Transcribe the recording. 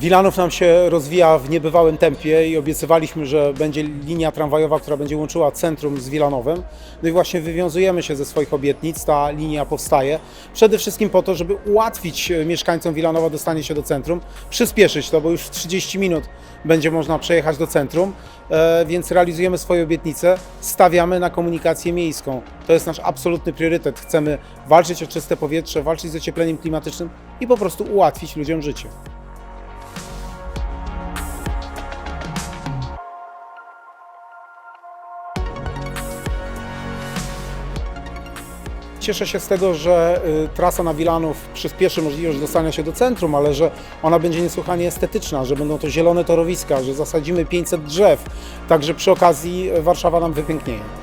Wilanów nam się rozwija w niebywałym tempie i obiecywaliśmy, że będzie linia tramwajowa, która będzie łączyła centrum z Wilanowem. No i właśnie wywiązujemy się ze swoich obietnic, ta linia powstaje. Przede wszystkim po to, żeby ułatwić e, mieszkańcom Wilanowa dostanie się do centrum, przyspieszyć to, bo już w 30 minut będzie można przejechać do centrum, e, więc realizujemy swoje obietnice, stawiamy na komunikację miejską. To jest nasz absolutny priorytet. Chcemy walczyć o czyste powietrze, walczyć z ociepleniem klimatycznym i po prostu ułatwić ludziom życie. Cieszę się z tego, że y, trasa na Wilanów przyspieszy możliwość dostania się do centrum, ale że ona będzie niesłychanie estetyczna, że będą to zielone torowiska, że zasadzimy 500 drzew, także przy okazji y, Warszawa nam wypięknieje.